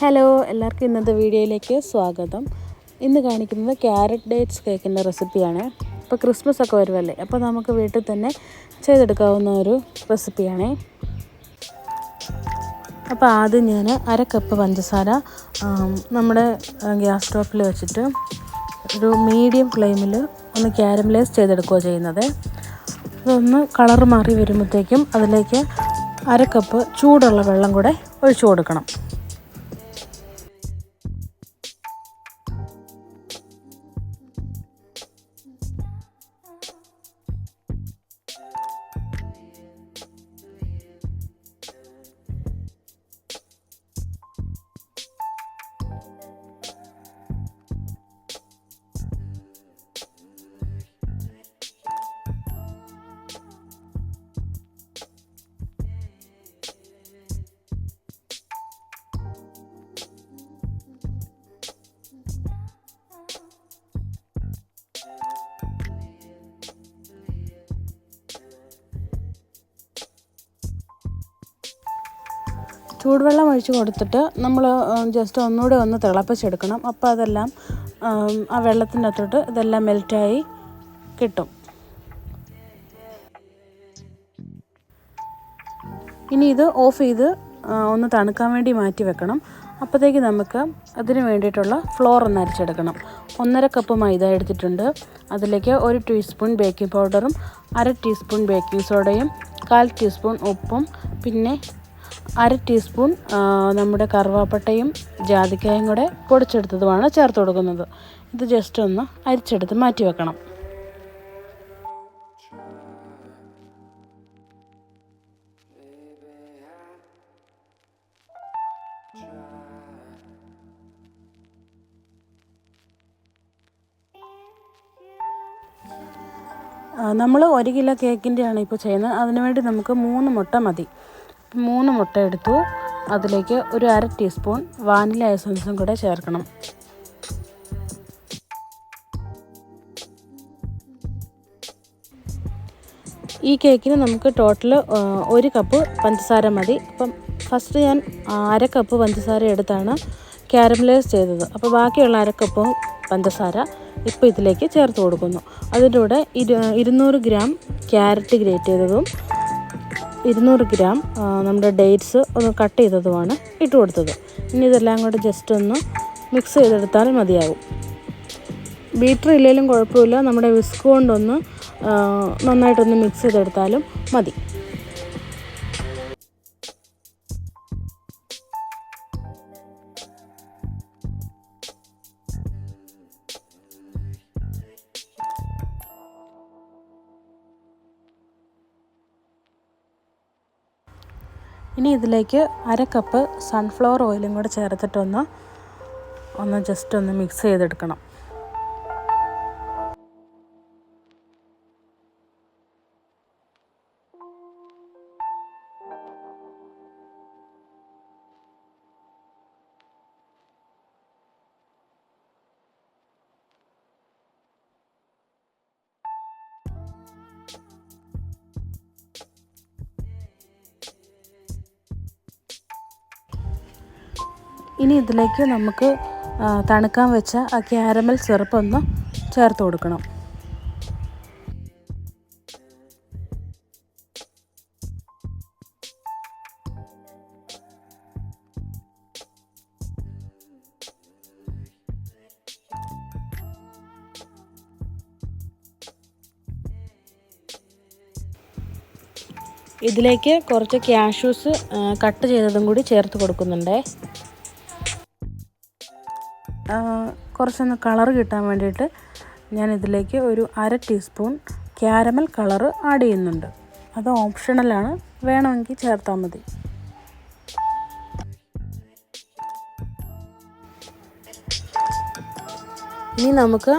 Hello എല്ലാവർക്കും ഇന്നത്തെ വീഡിയോയിലേക്ക് സ്വാഗതം. ഇന്ന് കാണിക്കുന്നത് ക്യാരറ്റ് ഡേറ്റ്സ് കേക്കിന്റെ റെസിപ്പിയാണ്. ഇപ്പോൾ ക്രിസ്മസ് ഒക്കെ വരുമല്ലേ അപ്പോൾ നമുക്ക് വീട്ടിൽ തന്നെ ചെയ്തെടുക്കാവുന്ന ഒരു റെസിപ്പിയാണ്. അപ്പോൾ ആദ്യം ഞാൻ അര കപ്പ് പഞ്ചസാര നമ്മുടെ ഗ്യാസ് സ്റ്റോപ്പിൽ വെച്ചിട്ട് ഒരു മീഡിയം ഫ്ലെയിമിൽ ഒന്ന് ക്യാരമലൈസ് ചെയ്തെടുക്കുകയോ ചെയ്യുന്നത്. അതൊന്ന് കളർ മാറി വരുമ്പോഴത്തേക്കും അതിലേക്ക് അര കപ്പ് ചൂടുള്ള വെള്ളം കൂടെ ഒഴിച്ചു കൊടുക്കണം. ചൂടുവെള്ളം ഒഴിച്ച് കൊടുത്തിട്ട് നമ്മൾ ജസ്റ്റ് ഒന്നുകൂടെ ഒന്ന് തിളപ്പിച്ചെടുക്കണം. അപ്പോൾ അതെല്ലാം ആ വെള്ളത്തിന്റെ അകത്തോട്ട് ഇതെല്ലാം മെൽറ്റായി കിട്ടും. ഇനി ഇത് ഓഫ് ചെയ്ത് ഒന്ന് തണുക്കാൻ വേണ്ടി മാറ്റി വെക്കണം. അപ്പോഴത്തേക്ക് നമുക്ക് അതിന് വേണ്ടിയിട്ടുള്ള ഫ്ലോർ ഒന്ന് അരിച്ചെടുക്കണം. ഒന്നര കപ്പ് മൈദ എടുത്തിട്ടുണ്ട്. അതിലേക്ക് ഒരു ടീസ്പൂൺ ബേക്കിംഗ് പൗഡറും അര ടീസ്പൂൺ ബേക്കിംഗ് സോഡയും കാൽ ടീസ്പൂൺ ഉപ്പും പിന്നെ അര ടീസ്പൂൺ നമ്മുടെ കറുവാപ്പട്ടയും ജാതിക്കായും കൂടെ പൊടിച്ചെടുത്തതുമാണ് ചേർത്ത് കൊടുക്കുന്നത്. ഇത് ജസ്റ്റ് ഒന്ന് അരിച്ചെടുത്ത് മാറ്റി വെക്കണം. നമ്മൾ ഒരു കിലോ കേക്കിന്റെയാണ് ഇപ്പോൾ ചെയ്യുന്നത്. അതിനുവേണ്ടി നമുക്ക് മൂന്ന് മുട്ട മതി. മൂന്ന് മുട്ട എടുത്തു. അതിലേക്ക് ഒരു അര ടീസ്പൂൺ വാനില എസൻസും കൂടെ ചേർക്കണം. ഈ കേക്കിന് നമുക്ക് ടോട്ടൽ ഒരു കപ്പ് പഞ്ചസാര മതി. അപ്പം ഫസ്റ്റ് ഞാൻ അര കപ്പ് പഞ്ചസാര എടുത്താണ് ക്യാരമലൈസ് ചെയ്തത്. അപ്പോൾ ബാക്കിയുള്ള അര പഞ്ചസാര ഇപ്പോൾ ഇതിലേക്ക് ചേർത്ത് കൊടുക്കുന്നു. അതിന്റെ കൂടെ ഇരു ഇരുന്നൂറ് ഗ്രാം ക്യാരറ്റ് ഗ്രേറ്റ് ചെയ്തതും ഇരുന്നൂറ് ഗ്രാം നമ്മുടെ ഡേറ്റ്സ് ഒന്ന് കട്ട് ചെയ്തതുമാണ് ഇട്ട് കൊടുത്തത്. ഇനി ഇതെല്ലാം കൂടെ ജസ്റ്റ് ഒന്ന് മിക്സ് ചെയ്തെടുത്താൽ മതിയാകും ബീറ്റർ ഇല്ലെങ്കിലും കുഴപ്പമില്ല. നമ്മുടെ വിസ്ക് കൊണ്ടൊന്ന് നന്നായിട്ടൊന്ന് മിക്സ് ചെയ്തെടുത്താലും മതി. ഇനി ഇതിലേക്ക് അര കപ്പ് സൺഫ്ലവർ ഓയിലും കൂടെ ചേർത്തിട്ടൊന്ന് ഒന്ന് ജസ്റ്റ് ഒന്ന് മിക്സ് ചെയ്തെടുക്കണം. ഇനി ഇതിലേക്ക് നമുക്ക് തണുക്കാൻ വെച്ച ആ ക്യാരമൽ സിറപ്പ് ഒന്ന് ചേർത്ത് കൊടുക്കണം. ഇതിലേക്ക് കുറച്ച് ക്യാഷ്യൂസ് കട്ട് ചെയ്തതും കൂടി ചേർത്ത് കൊടുക്കുന്നുണ്ടേ. കുറച്ചൊന്ന് കളർ കിട്ടാൻ വേണ്ടിയിട്ട് ഞാൻ ഇതിലേക്ക് ഒരു അര ടീസ്പൂൺ ക്യാരമൽ കളർ ആഡ് ചെയ്യുന്നുണ്ട്. അത് ഓപ്ഷണലാണ്. വേണമെങ്കിൽ ചേർത്താൽ മതി. ഇനി നമുക്ക്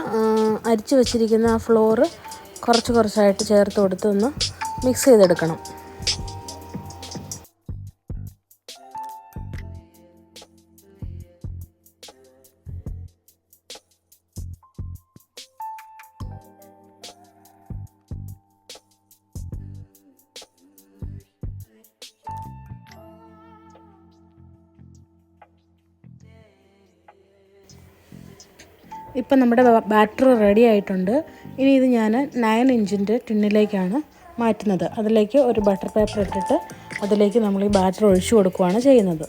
അരിച്ചു വച്ചിരിക്കുന്ന ആ ഫ്ലോറ് കുറച്ച് കുറച്ചായിട്ട് ചേർത്ത് കൊടുത്ത് ഒന്ന് മിക്സ് ചെയ്തെടുക്കണം. ഇപ്പം നമ്മുടെ ബാറ്റർ റെഡി ആയിട്ടുണ്ട്. ഇനി ഇത് ഞാൻ നയൻ ഇഞ്ചിന്റെ ടിന്നിലേക്കാണ് മാറ്റുന്നത്. അതിലേക്ക് ഒരു ബട്ടർ പേപ്പർ ഇട്ടിട്ട് അതിലേക്ക് നമ്മൾ ഈ ബാറ്റർ ഒഴിച്ചു കൊടുക്കുകയാണ് ചെയ്യുന്നത്.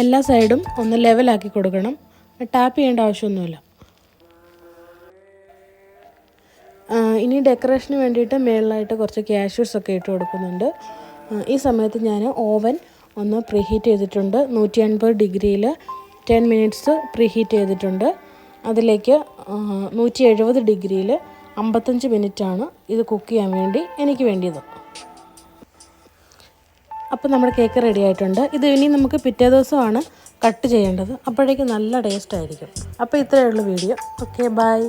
എല്ലാ സൈഡും ഒന്ന് ലെവലാക്കി കൊടുക്കണം. ടാപ്പ് ചെയ്യേണ്ട ആവശ്യമൊന്നുമില്ല. ഇനി ഡെക്കറേഷന് വേണ്ടിയിട്ട് മേളിലായിട്ട് കുറച്ച് ക്യാഷ്യൂസ് ഒക്കെ ഇട്ട് കൊടുക്കുന്നുണ്ട്. ഈ സമയത്ത് ഞാൻ ഓവൻ ഒന്ന് പ്രീഹീറ്റ് ചെയ്തിട്ടുണ്ട്. നൂറ്റി അൻപത് ഡിഗ്രിയിൽ ടെൻ മിനിറ്റ്സ് പ്രീഹീറ്റ് ചെയ്തിട്ടുണ്ട്. അതിലേക്ക് നൂറ്റി എഴുപത് ഡിഗ്രിയിൽ അമ്പത്തഞ്ച് മിനിറ്റാണ് ഇത് കുക്ക് ചെയ്യാൻ വേണ്ടി എനിക്ക് വേണ്ടിയത്. അപ്പോൾ നമ്മുടെ കേക്ക് റെഡി ആയിട്ടുണ്ട്. ഇത് ഇനി നമുക്ക് പിറ്റേ ദിവസമാണ് കട്ട് ചെയ്യേണ്ടത്. അപ്പോഴേക്കും നല്ല ടേസ്റ്റ് ആയിരിക്കും. അപ്പോൾ ഇത്രയേ ഉള്ളൂ വീഡിയോ ഓക്കെ ബൈ